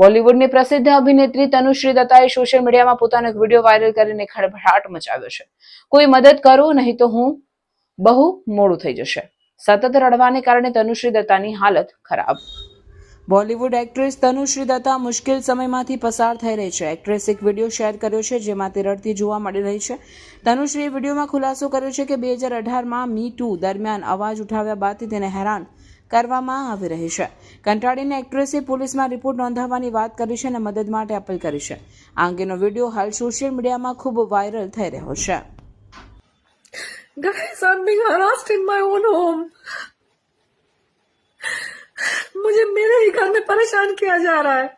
બોલિવૂડની પ્રસિદ્ધ અભિનેત્રી તનુશ્રી દત્તાએ સોશિયલ મીડિયામાં પોતાનો એક વિડીયો વાયરલ કરીને ખળભળાટ મચાવ્યો છે કોઈ મદદ કરો નહીં તો હું બહુ મોડું થઈ જશે સતત રડવાને કારણે તનુશ્રી દત્તાની હાલત ખરાબ બોલિવૂડ એક્ટ્રેસ તનુશ્રી દત્તા મુશ્કેલ સમયમાંથી પસાર થઈ રહી છે એક્ટ્રેસ એક વિડીયો શેર કર્યો છે જેમાં તે રડતી જોવા મળી રહી છે તનુશ્રીએ વિડીયોમાં ખુલાસો કર્યો છે કે બે હજાર અઢારમાં મી ટુ દરમિયાન અવાજ ઉઠાવ્યા બાદથી તેને હેરાન કરવામાં આવી રહી છે કંટાળીને એગ્રેસિવ પોલીસ માં રિપોર્ટ નોંધાવવાની વાત કરી છે અને મદદ માટે અપીલ કરી છે આ અંગેનો વિડિયો હાલ સોશિયલ મીડિયામાં ખૂબ વાયરલ થઈ રહ્યો છે guy something harassing in my own home مجھے મારા ઈ ઘરને પરેશાન किया जा रहा है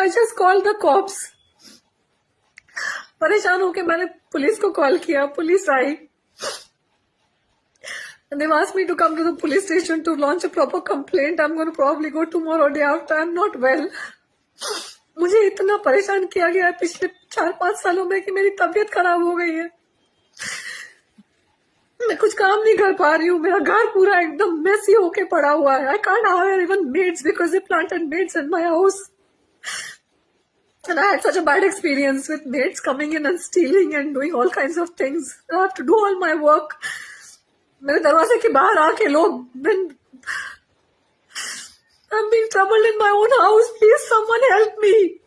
I just called the cops परेशान होके मैंने पुलिस को कॉल किया पुलिस आई And they've asked me to come to the police station to launch a proper complaint. I'm going to probably go tomorrow day after. I'm not well. मुझे इतना परेशान किया गया है पिछले चार पांच सालों में कि मेरी तबीयत खराब हो गई है मैं कुछ काम नहीं कर पा रही हूँ मेरा घर पूरा एकदम मेसी होके पड़ा हुआ है I can't hire even maids because they planted maids in my house And I had such a bad experience with maids coming in and stealing and doing all kinds of things. I have to do all my work. मेरे दरवाजे के बाहर आके लोग I'm being troubled in my own house. Please, someone help me.